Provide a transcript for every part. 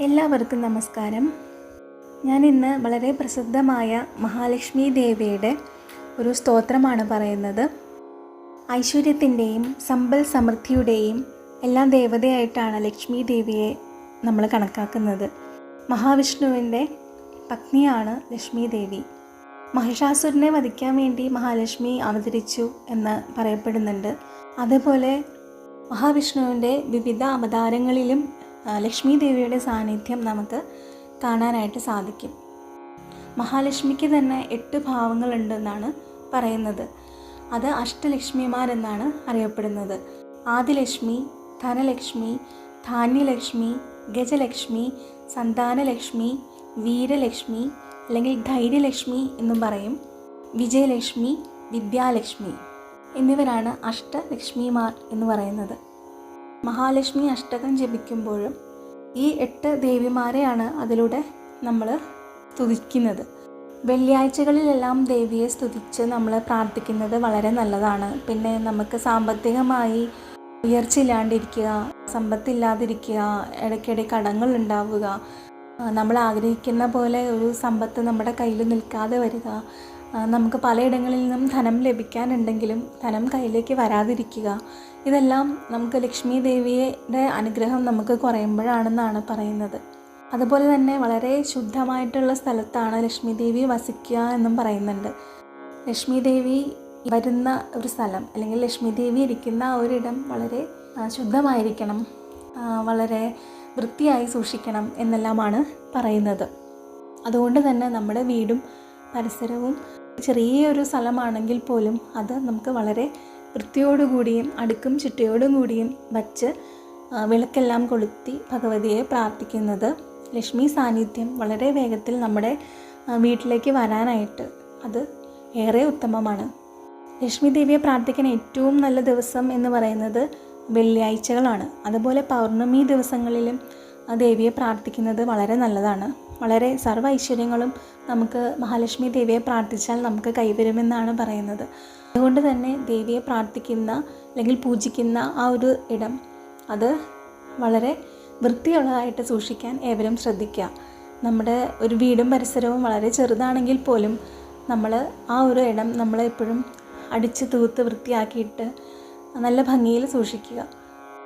എല്ലാവർക്കും നമസ്കാരം. ഞാൻ ഇന്ന് വളരെ പ്രസിദ്ധമായ മഹാലക്ഷ്മി ദേവിയുടെ ഒരു സ്തോത്രമാണ് പറയുന്നത്. ഐശ്വര്യത്തിന്റെയും സമ്പൽ സമൃദ്ധിയുടെയും എല്ലാം ദേവതയായിട്ടാണ് ലക്ഷ്മി ദേവിയെ നമ്മൾ കണക്കാക്കുന്നത്. മഹാവിഷ്ണുവിന്റെ പത്നിയാണ് ലക്ഷ്മി ദേവി. മഹിഷാസുരനെ വധിക്കാൻ വേണ്ടി മഹാലക്ഷ്മി അവതരിച്ചു എന്ന് പറയപ്പെടുന്നുണ്ട്. അതുപോലെ മഹാവിഷ്ണുവിന്റെ വിവിധ അവതാരങ്ങളിലും ലക്ഷ്മി ദേവിയുടെ സാന്നിധ്യം നമുക്ക് കാണാനായിട്ട് സാധിക്കും. മഹാലക്ഷ്മിക്ക് തന്നെ എട്ട് ഭാവങ്ങളുണ്ടെന്നാണ് പറയുന്നത്. അത് അഷ്ടലക്ഷ്മിമാരെന്നാണ് അറിയപ്പെടുന്നത്. ആദിലക്ഷ്മി ധനലക്ഷ്മി ധാന്യലക്ഷ്മി ഗജലക്ഷ്മി സന്താനലക്ഷ്മി വീരലക്ഷ്മി അല്ലെങ്കിൽ ധൈര്യലക്ഷ്മി എന്നും പറയും. വിജയലക്ഷ്മി വിദ്യാലക്ഷ്മി എന്നിവരാണ് അഷ്ടലക്ഷ്മിമാർ എന്ന് പറയുന്നത്. മഹാലക്ഷ്മി അഷ്ടകം ജപിക്കുമ്പോഴും ഈ എട്ട് ദേവിമാരെയാണ് അതിലൂടെ നമ്മൾ സ്തുതിക്കുന്നത്. വെള്ളിയാഴ്ചകളിലെല്ലാം ദേവിയെ സ്തുതിച്ച് നമ്മൾ പ്രാർത്ഥിക്കുന്നത് വളരെ നല്ലതാണ്. പിന്നെ നമുക്ക് സാമ്പത്തികമായി ഉയർച്ചയില്ലാണ്ടിരിക്കുക സമ്പത്തില്ലാതിരിക്കുക ഇടയ്ക്കിടെ കടങ്ങൾ ഉണ്ടാവുക നമ്മൾ ആഗ്രഹിക്കുന്ന പോലെ ഒരു സമ്പത്ത് നമ്മുടെ കയ്യിൽ നിൽക്കാതെ വരിക നമുക്ക് പലയിടങ്ങളിൽ നിന്നും ധനം ലഭിക്കാനുണ്ടെങ്കിലും ധനം കയ്യിലേക്ക് വരാതിരിക്കുക. ഇതെല്ലാം നമുക്ക് ലക്ഷ്മി ദേവിയുടെ അനുഗ്രഹം നമുക്ക് കുറയുമ്പോഴാണെന്നാണ് പറയുന്നത്. അതുപോലെ തന്നെ വളരെ ശുദ്ധമായിട്ടുള്ള സ്ഥലത്താണ് ലക്ഷ്മി ദേവി വസിക്കുക എന്നും പറയുന്നുണ്ട്. ലക്ഷ്മി ദേവി വരുന്ന ഒരു സ്ഥലം അല്ലെങ്കിൽ ലക്ഷ്മി ദേവി ഇരിക്കുന്ന ഒരിടം വളരെ ശുദ്ധമായിരിക്കണം വളരെ വൃത്തിയായി സൂക്ഷിക്കണം എന്നെല്ലാമാണ് പറയുന്നത്. അതുകൊണ്ട് തന്നെ നമ്മുടെ വീടും പരിസരവും ചെറിയൊരു സ്ഥലമാണെങ്കിൽ പോലും അത് നമുക്ക് വളരെ വൃത്തിയോടുകൂടിയും അടുക്കും ചിട്ടയോടും കൂടിയും വച്ച് വിളക്കെല്ലാം കൊളുത്തി ഭഗവതിയെ പ്രാർത്ഥിക്കുന്നത്. ലക്ഷ്മി സാന്നിധ്യം വളരെ വേഗത്തിൽ നമ്മുടെ വീട്ടിലേക്ക് വരാനായിട്ട് അത് ഏറെ ഉത്തമമാണ്. ലക്ഷ്മി ദേവിയെ പ്രാർത്ഥിക്കാൻ ഏറ്റവും നല്ല ദിവസം എന്ന് പറയുന്നത് വെള്ളിയാഴ്ചകളാണ്. അതുപോലെ പൗർണമി ദിവസങ്ങളിലും ദേവിയെ പ്രാർത്ഥിക്കുന്നത് വളരെ നല്ലതാണ്. വളരെ സർവ ഐശ്വര്യങ്ങളും നമുക്ക് മഹാലക്ഷ്മി ദേവിയെ പ്രാർത്ഥിച്ചാൽ നമുക്ക് കൈവരുമെന്നാണ് പറയുന്നത്. അതുകൊണ്ട് തന്നെ ദേവിയെ പ്രാർത്ഥിക്കുന്ന അല്ലെങ്കിൽ പൂജിക്കുന്ന ആ ഒരു ഇടം അത് വളരെ വൃത്തിയുള്ളതായിട്ട് സൂക്ഷിക്കാൻ ഏവരും ശ്രദ്ധിക്കുക. നമ്മുടെ ഒരു വീടും പരിസരവും വളരെ ചെറുതാണെങ്കിൽ പോലും നമ്മൾ ആ ഒരു ഇടം നമ്മൾ എപ്പോഴും അടിച്ച് തൂത്ത് വൃത്തിയാക്കിയിട്ട് നല്ല ഭംഗിയിൽ സൂക്ഷിക്കുക.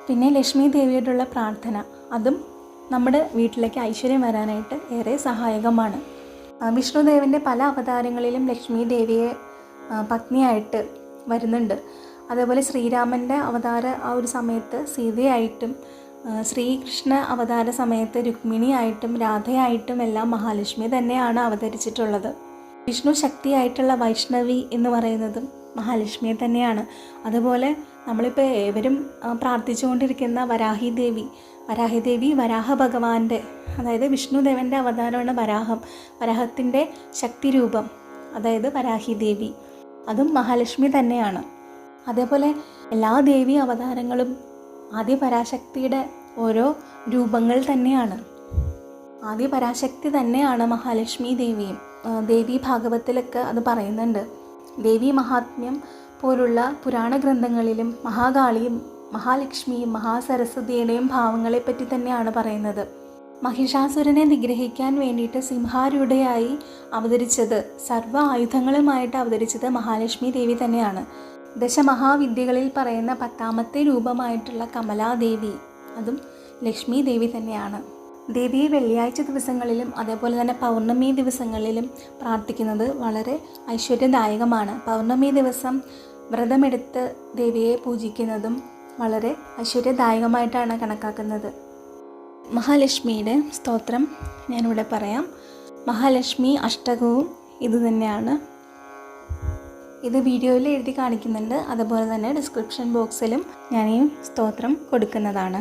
പിന്നെ ലക്ഷ്മി ദേവിയോടുള്ള പ്രാർത്ഥന അതും നമ്മുടെ വീട്ടിലേക്ക് ഐശ്വര്യം വരാനായിട്ട് ഏറെ സഹായകമാണ്. വിഷ്ണുദേവന്റെ പല അവതാരങ്ങളിലും ലക്ഷ്മി ദേവിയെ പത്നിയായിട്ട് വരുന്നുണ്ട്. അതേപോലെ ശ്രീരാമന്റെ അവതാര ആ ഒരു സമയത്ത് സീതയായിട്ടും ശ്രീകൃഷ്ണ അവതാര സമയത്ത് രുക്മിണിയായിട്ടും രാധയായിട്ടും എല്ലാം മഹാലക്ഷ്മി തന്നെയാണ് അവതരിച്ചിട്ടുള്ളത്. വിഷ്ണു ശക്തിയായിട്ടുള്ള വൈഷ്ണവി എന്ന് പറയുന്നതും മഹാലക്ഷ്മിയെ തന്നെയാണ്. അതുപോലെ നമ്മളിപ്പോൾ ഏവരും പ്രാർത്ഥിച്ചുകൊണ്ടിരിക്കുന്ന വരാഹി ദേവി വരാഹി ദേവി വരാഹ ഭഗവാന്റെ അതായത് വിഷ്ണുദേവന്റെ അവതാരമാണ് വരാഹം വരാഹത്തിന്റെ ശക്തിരൂപം അതായത് വരാഹി ദേവി. അതും മഹാലക്ഷ്മി തന്നെയാണ്. അതേപോലെ എല്ലാ ദേവി അവതാരങ്ങളും ആദ്യ പരാശക്തിയുടെ ഓരോ രൂപങ്ങൾ തന്നെയാണ്. ആദ്യ പരാശക്തി തന്നെയാണ് മഹാലക്ഷ്മി ദേവിയും ദേവി ഭാഗവത്തിലൊക്കെ അത് പറയുന്നുണ്ട്. ദേവി മഹാത്മ്യം പോലുള്ള പുരാണ ഗ്രന്ഥങ്ങളിലും മഹാകാളിയും മഹാലക്ഷ്മിയും മഹാസരസ്വതിയുടെയും ഭാവങ്ങളെപ്പറ്റി തന്നെയാണ് പറയുന്നത്. മഹിഷാസുരനെ നിഗ്രഹിക്കാൻ വേണ്ടിയിട്ട് സിംഹാരൂഢയായി അവതരിച്ചത് സർവ ആയുധങ്ങളുമായിട്ട് അവതരിച്ചത് മഹാലക്ഷ്മി ദേവി തന്നെയാണ്. ദശമഹാവിദ്യകളിൽ പറയുന്ന പത്താമത്തെ രൂപമായിട്ടുള്ള കമലാദേവി അതും ലക്ഷ്മി ദേവി തന്നെയാണ്. ദേവിയെ വെള്ളിയാഴ്ച ദിവസങ്ങളിലും അതേപോലെ തന്നെ പൗർണമി ദിവസങ്ങളിലും പ്രാർത്ഥിക്കുന്നത് വളരെ ഐശ്വര്യദായകമാണ്. പൗർണമി ദിവസം വ്രതമെടുത്ത് ദേവിയെ പൂജിക്കുന്നതും വളരെ ഐശ്വര്യദായകമായിട്ടാണ് കണക്കാക്കുന്നത്. മഹാലക്ഷ്മിയുടെ സ്തോത്രം ഞാനിവിടെ പറയാം. മഹാലക്ഷ്മി അഷ്ടകവും ഇത് തന്നെയാണ്. ഇത് വീഡിയോയിൽ എഴുതി കാണിക്കുന്നുണ്ട്. അതുപോലെ തന്നെ ഡിസ്ക്രിപ്ഷൻ ബോക്സിലും ഞാൻ ഈ സ്തോത്രം കൊടുക്കുന്നതാണ്.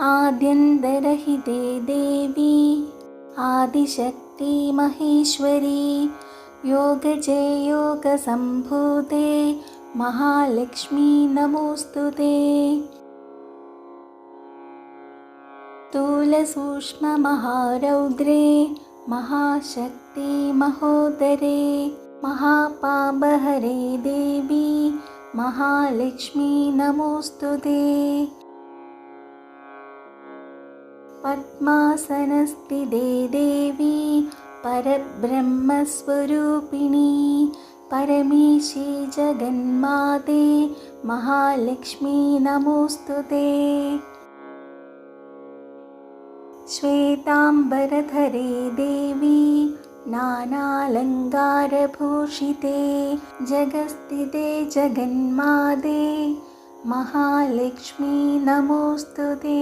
आद्यन्तरहिते देवी आदिशक्ति महेश्वरी योगजे योगसम्भूते महालक्ष्मी नमोऽस्तु ते। स्थूलसूक्ष्ममहारौद्रे महाशक्ति महोदरे महापापहरे देवी महालक्ष्मी नमोऽस्तु ते पद्मासनस्थिते देवी परब्रह्मस्वरूपिणी परमेशी जगन्माते महालक्ष्मी नमोऽस्तु ते श्वेताम्बरधरे देवी नानालङ्कारभूषिते जगस्थिते जगन्माते महालक्ष्मी नमोऽस्तु ते